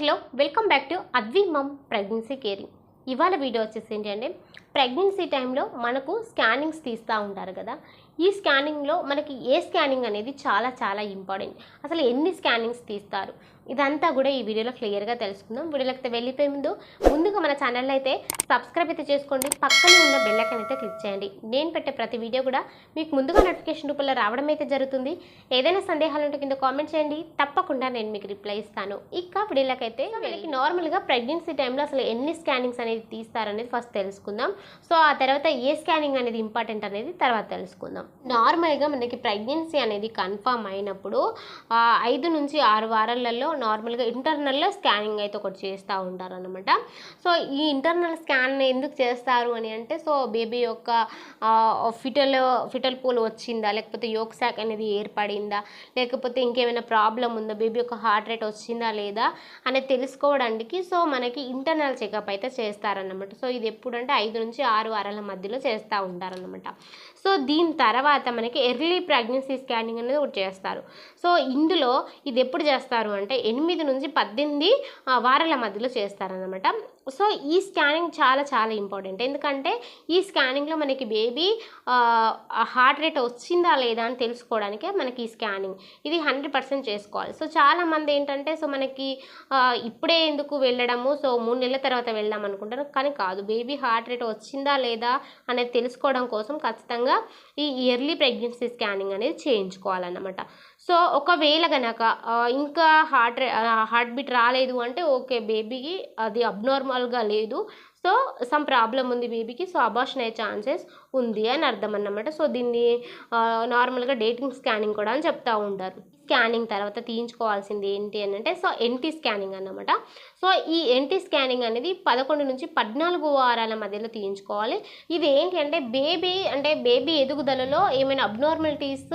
Hello welcome back to Advi mom pregnancy caring ఇవాళ video వచ్చేసి ఏంటంటే ప్రెగ్నెన్సీ టైంలో మనకు స్కానింగ్స్ తీస్తూ ఉంటారు కదా. ఈ స్కానింగ్లో మనకి ఏ స్కానింగ్ అనేది చాలా చాలా ఇంపార్టెంట్. అసలు ఎన్ని స్కానింగ్స్ తీస్తారు? ఇదంతా కూడా ఈ వీడియోలో క్లియర్గా తెలుసుకుందాం. వీడియోలోకి అయితే వెళ్ళిపోయే ముందు ముందుగా మన ఛానల్ అయితే సబ్స్క్రైబ్ అయితే చేసుకోండి. పక్కనే ఉన్న బెల్ ఐకాన్ అయితే క్లిక్ చేయండి. నేను పెట్టే ప్రతి వీడియో కూడా మీకు ముందుగా నోటిఫికేషన్ రూపంలో రావడం అయితే జరుగుతుంది. ఏదైనా సందేహాలు ఉంటే కింద కామెంట్ చేయండి. తప్పకుండా నేను మీకు రిప్లై ఇస్తాను. ఇక వీడియోలోకి అయితే వీళ్ళకి నార్మల్గా ప్రెగ్నెన్సీ టైంలో అసలు ఎన్ని స్కానింగ్స్ అనేది తీస్తారనేది ఫస్ట్ తెలుసుకుందాం. సో ఆ తర్వాత ఏ స్కానింగ్ అనేది ఇంపార్టెంట్ అనేది తర్వాత తెలుసుకుందాం. నార్మల్గా మనకి ప్రెగ్నెన్సీ అనేది కన్ఫర్మ్ అయినప్పుడు ఐదు నుంచి ఆరు వారాలలో నార్మల్గా ఇంటర్నల్లో స్కానింగ్ అయితే ఒకటి చేస్తూ ఉంటారు అనమాట సో ఈ ఇంటర్నల్ స్కాన్ ఎందుకు చేస్తారు అని అంటే సో బేబీ యొక్క ఫిటల్ ఫిటల్ పూల్ వచ్చిందా? లేకపోతే యోక్ శాక్ అనేది ఏర్పడిందా? లేకపోతే ఇంకేమైనా ప్రాబ్లం ఉందా? బేబీ యొక్క హార్ట్ రేట్ వచ్చిందా లేదా? అనేది తెలుసుకోవడానికి సో మనకి ఇంటర్నల్ చెకప్ అయితే చేస్తారన్నమాట. సో ఇది ఎప్పుడంటే ఐదు నుంచి ఆరు వారాల మధ్యలో చేస్తూ ఉంటారనమాట సో దీని తర్వాత తర్వాత మనకి ఎర్లీ ప్రెగ్నెన్సీ స్కానింగ్ అనేది ఒకటి చేస్తారు. సో ఇందులో ఇది ఎప్పుడు చేస్తారు అంటే ఎనిమిది నుంచి పద్దెనిమిది వారాల మధ్యలో చేస్తారనమాట సో ఈ స్కానింగ్ చాలా చాలా ఇంపార్టెంట్ ఎందుకంటే ఈ స్కానింగ్లో మనకి బేబీ హార్ట్ రేట్ వచ్చిందా లేదా అని తెలుసుకోవడానికే మనకి ఈ స్కానింగ్ ఇది హండ్రెడ్ పర్సెంట్ చేసుకోవాలి. సో చాలామంది ఏంటంటే సో మనకి ఇప్పుడే ఎందుకు వెళ్ళడము సో మూడు నెలల తర్వాత వెళ్దాం అనుకుంటారు. కానీ కాదు బేబీ హార్ట్ రేట్ వచ్చిందా లేదా అనేది తెలుసుకోవడం కోసం ఖచ్చితంగా ఈ ఇయర్లీ ప్రెగ్నెన్సీ స్కానింగ్ అనేది చేయించుకోవాలన్నమాట. సో ఒకవేళ కనుక ఇంకా హార్ట్ హార్ట్ బీట్ రాలేదు అంటే ఓకే బేబీకి అది అబ్నార్మల్గా లేదు. సో సమ్ ప్రాబ్లం ఉంది బేబీకి సో అబార్షన్ అయ్యే ఛాన్సెస్ ఉంది అని అర్థం అన్నమాట సో దీన్ని నార్మల్గా డేటింగ్ స్కానింగ్ కూడా అని చెప్తూ ఉంటారు. స్కానింగ్ తర్వాత తీయించుకోవాల్సింది ఏంటి అని అంటే సో ఎన్టీ స్కానింగ్ అన్నమాట. సో ఈ ఎన్టీ స్కానింగ్ అనేది పదకొండు నుంచి పద్నాలుగు వారాల మధ్యలో తీయించుకోవాలి. ఇది ఏంటి అంటే బేబీ అంటే బేబీ ఎదుగుదలలో ఏమైనా అబ్నార్మాలిటీస్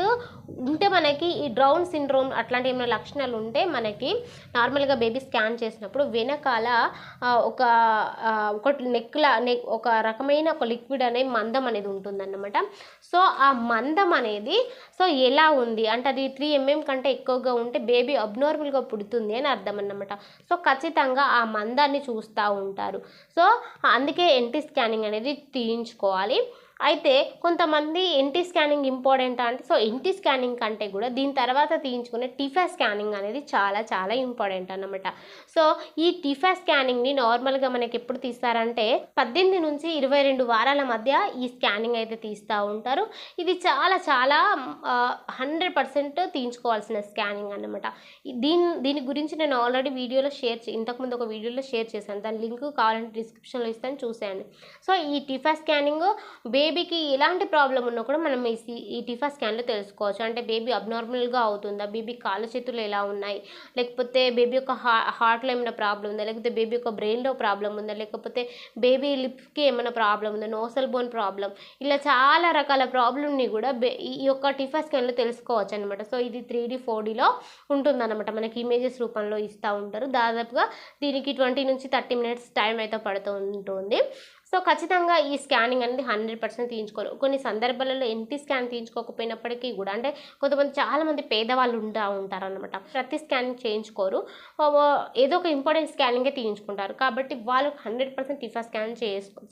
ఉంటే మనకి ఈ డ్రౌన్ సిండ్రోమ్ అట్లాంటి ఏమైనా లక్షణాలు ఉంటే మనకి నార్మల్గా బేబీ స్కాన్ చేసినప్పుడు వెనకాల ఒక ఒక నెక్లా నెక్ ఒక రకమైన ఒక లిక్విడ్ అనే మందం అనేది ఉంటుందన్నమాట. సో ఆ మందం అనేది సో ఎలా ఉంది? అంటే అది త్రీ ఎంఎం కంటే ఎక్కువగా ఉంటే బేబీ అబ్నార్మల్గా పుడుతుంది అని అర్థం అన్నమాట సో ఖచ్చితంగా ఆ మందాన్ని చూస్తూ ఉంటారు. సో అందుకే ఎన్టీ స్కానింగ్ అనేది తీయించుకోవాలి. అయితే కొంతమంది ఎన్టీ స్కానింగ్ ఇంపార్టెంట్ అంటే సో ఎన్టీ స్కానింగ్ కంటే కూడా దీని తర్వాత తీయించుకునే టిఫా స్కానింగ్ అనేది చాలా చాలా ఇంపార్టెంట్ అన్నమాట. సో ఈ టిఫా స్కానింగ్ని నార్మల్గా మనకి ఎప్పుడు తీస్తారంటే పద్దెనిమిది నుంచి ఇరవై రెండు వారాల మధ్య ఈ స్కానింగ్ అయితే తీస్తూ ఉంటారు. ఇది చాలా చాలా హండ్రెడ్ పర్సెంట్ తీయించుకోవాల్సిన స్కానింగ్ అన్నమాట. దీని దీని గురించి నేను ఆల్రెడీ వీడియోలో షేర్ చే ఇంతకుముందు ఒక వీడియోలో షేర్ చేశాను. దాని లింక్ కావాలంటే డిస్క్రిప్షన్లో ఇస్తాను చూసేయండి. సో ఈ టిఫా స్కానింగ్ బేబీకి ఎలాంటి ప్రాబ్లం ఉన్నా కూడా మనం ఈ ఈ టిఫా స్కాన్లో తెలుసుకోవచ్చు. అంటే బేబీ అబ్నార్మల్గా అవుతుందా? బేబీ కాళ్ళ చేతులు ఎలా ఉన్నాయి? లేకపోతే బేబీ యొక్క హా హార్ట్లో ఏమైనా ప్రాబ్లం ఉందా? లేకపోతే బేబీ యొక్క బ్రెయిన్లో ప్రాబ్లం ఉందా? లేకపోతే బేబీ లిప్కి ఏమైనా ప్రాబ్లం ఉందా? Nasal bone problem. ఇలా చాలా రకాల ప్రాబ్లమ్ని కూడా బే- ఈ యొక్క టిఫా స్కాన్లో తెలుసుకోవచ్చు అనమాట సో ఇది త్రీ డీ ఫోర్ డీలో ఉంటుందన్నమాట. మనకి ఇమేజెస్ రూపంలో ఇస్తూ ఉంటారు. దాదాపుగా దీనికి ట్వంటీ నుంచి థర్టీ మినిట్స్ టైం అయితే పడుతూ ఉంటుంది. సో ఖచ్చితంగా ఈ స్కానింగ్ అనేది హండ్రెడ్ పర్సెంట్ తీయించుకోరు కొన్ని సందర్భాలలో ఎన్టీ స్కాన్ తీయించుకోకపోయినప్పటికీ కూడా అంటే కొంతమంది చాలామంది పేదవాళ్ళు ఉంటా ఉంటారు అనమాట ప్రతి స్కానింగ్ చేయించుకోరు. ఏదో ఒక ఇంపార్టెంట్ స్కానింగే తీయించుకుంటారు. కాబట్టి వాళ్ళు హండ్రెడ్ పర్సెంట్ టిఫా స్కాన్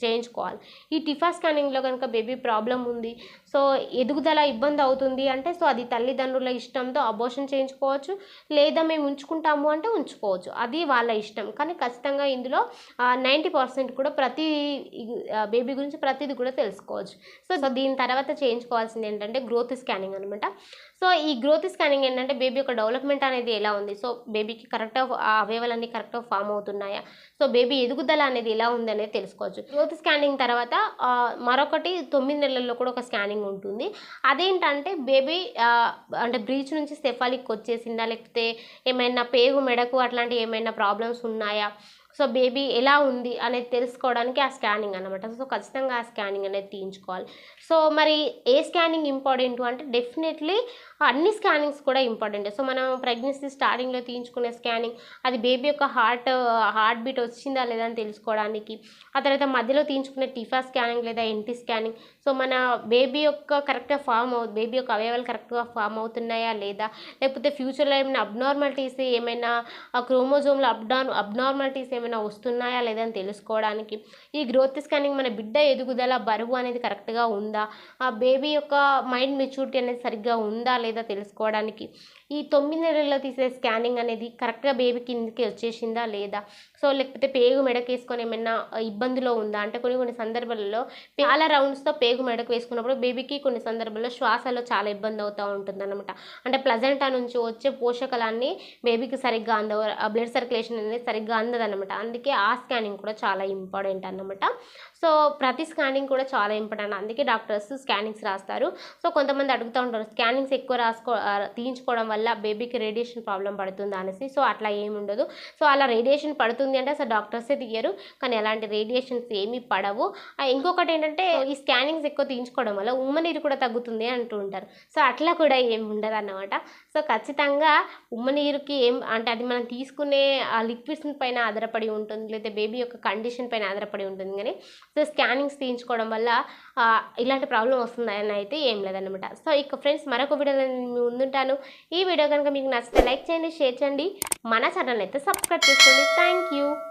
చేయించుకోవాలి. ఈ టిఫా స్కానింగ్లో కనుక బేబీ ప్రాబ్లం ఉంది సో ఎదుగుదల ఇబ్బంది అవుతుంది అంటే సో అది తల్లిదండ్రుల ఇష్టంతో అబోషన్ చేయించుకోవచ్చు లేదా మేము ఉంచుకుంటాము అంటే ఉంచుకోవచ్చు. అది వాళ్ళ ఇష్టం. కానీ ఖచ్చితంగా ఇందులో నైంటీ పర్సెంట్ కూడా ప్రతి బేబీ గురించి ప్రతిదీ కూడా తెలుసుకోవచ్చు. సో సో దీని తర్వాత చేయించుకోవాల్సింది ఏంటంటే గ్రోత్ స్కానింగ్ అనమాట సో ఈ గ్రోత్ స్కానింగ్ ఏంటంటే బేబీ యొక్క డెవలప్మెంట్ అనేది ఎలా ఉంది? సో బేబీకి కరెక్ట్గా ఆ అవయవాలన్నీ కరెక్ట్గా ఫామ్ అవుతున్నాయా? సో బేబీ ఎదుగుదల అనేది ఎలా ఉంది అనేది తెలుసుకోవచ్చు. గ్రోత్ స్కానింగ్ తర్వాత మరొకటి తొమ్మిది నెలల్లో కూడా ఒక స్కానింగ్ ఉంటుంది. అదేంటంటే బేబీ అంటే బ్రీచ్ నుంచి సెఫాలిక్ వచ్చేసిందా? లేకపోతే ఏమైనా పేగు మెడకు అట్లాంటి ఏమైనా ప్రాబ్లమ్స్ ఉన్నాయా? సో బేబీ ఎలా ఉంది అనేది తెలుసుకోవడానికి ఆ స్కానింగ్ అనమాట సో ఖచ్చితంగా ఆ స్కానింగ్ అనేది తీయించుకోవాలి. సో మరి ఏ స్కానింగ్ ఇంపార్టెంట్ అంటే డెఫినెట్లీ అన్ని స్కానింగ్స్ కూడా ఇంపార్టెంట్. సో మనం ప్రెగ్నెన్సీ స్టార్టింగ్లో తీయించుకునే స్కానింగ్ అది బేబీ యొక్క హార్ట్ హార్ట్ బీట్ వచ్చిందా లేదా అని తెలుసుకోవడానికి ఆ తర్వాత మధ్యలో తీయించుకునే టిఫా స్కానింగ్ లేదా ఎన్టీ స్కానింగ్. సో మన బేబీ యొక్క కరెక్ట్గా ఫామ్ అవు బేబీ యొక్క అవయవాలు కరెక్ట్గా ఫామ్ అవుతున్నాయా లేదా లేకపోతే ఫ్యూచర్లో ఏమైనా అబ్నార్మాలిటీస్ ఏమైనా క్రోమోజోమ్లో అబ్డాన్ అబ్నార్మాలిటీస్ ఏమైనా వస్తున్నాయా లేదా అని తెలుసుకోవడానికి ఈ గ్రోత్ స్కానింగ్ మన బిడ్డ ఎదుగుదల బరువు అనేది కరెక్ట్గా ఉందా ఆ బేబీ యొక్క మైండ్ మెచ్యూరిటీ అనేది సరిగ్గా ఉందా లేదా తెలుసుకోవడానికి. ఈ తొమ్మిది నెలల్లో తీసే స్కానింగ్ అనేది కరెక్ట్గా బేబీ కిందకి వచ్చేసిందా లేదా? సో లేకపోతే పేగు మెడకు వేసుకొని ఏమైనా ఇబ్బందిలో ఉందా? అంటే కొన్ని కొన్ని సందర్భాలలో చాలా రౌండ్స్తో పేగు మెడకు వేసుకున్నప్పుడు బేబీకి కొన్ని సందర్భాల్లో శ్వాసలో చాలా ఇబ్బంది అవుతూ ఉంటుంది అనమాట అంటే ప్లజెంటా నుంచి వచ్చే పోషకాలన్నీ బేబీకి సరిగ్గా అందవు బ్లడ్ సర్క్యులేషన్ అనేది సరిగ్గా అందదన్నమాట. అందుకే ఆ స్కానింగ్ కూడా చాలా ఇంపార్టెంట్ అన్నమాట. సో ప్రతి స్కానింగ్ కూడా చాలా ఇంపార్టెంట్. అందుకే డాక్టర్స్ స్కానింగ్స్ రాస్తారు. సో కొంతమంది అడుగుతూ ఉంటారు స్కానింగ్స్ ఎక్కువ రాసుకో తీయించుకోవడం వల్ల బేబీకి రేడియేషన్ ప్రాబ్లం పడుతుందా? అనేసి. సో అట్లా ఏమి ఉండదు. సో అలా రేడియేషన్ పడుతుంది అంటే అసలు డాక్టర్సే తీయరు కానీ అలాంటి రేడియేషన్స్ ఏమీ పడవు. ఇంకొకటి ఏంటంటే ఈ స్కానింగ్స్ ఎక్కువ తీయించుకోవడం వల్ల ఉమ్మనీరు కూడా తగ్గుతుంది అంటూ ఉంటారు. సో అట్లా కూడా ఏమి ఉండదు అన్నమాట. సో ఖచ్చితంగా ఉమ్మనీరుకి ఏం అంటే అది మనం తీసుకునే ఆ లిక్విడ్స్ పైన ఆధారపడి ఉంటుంది లేదా బేబీ యొక్క కండిషన్ పైన ఆధారపడి ఉంటుంది కానీ సో స్కానింగ్స్ తీయించుకోవడం వల్ల ఇలాంటి ప్రాబ్లం వస్తుందని అయితే ఏం లేదన్నమాట. సో ఇక ఫ్రెండ్స్ మరొక వీడియోలో నేను ముందుంటాను. ఈ వీడియో కనుక మీకు నచ్చితే లైక్ చేయండి షేర్ చేయండి. మన ఛానల్ అయితే సబ్స్క్రైబ్ చేసుకోండి. Thank you. you.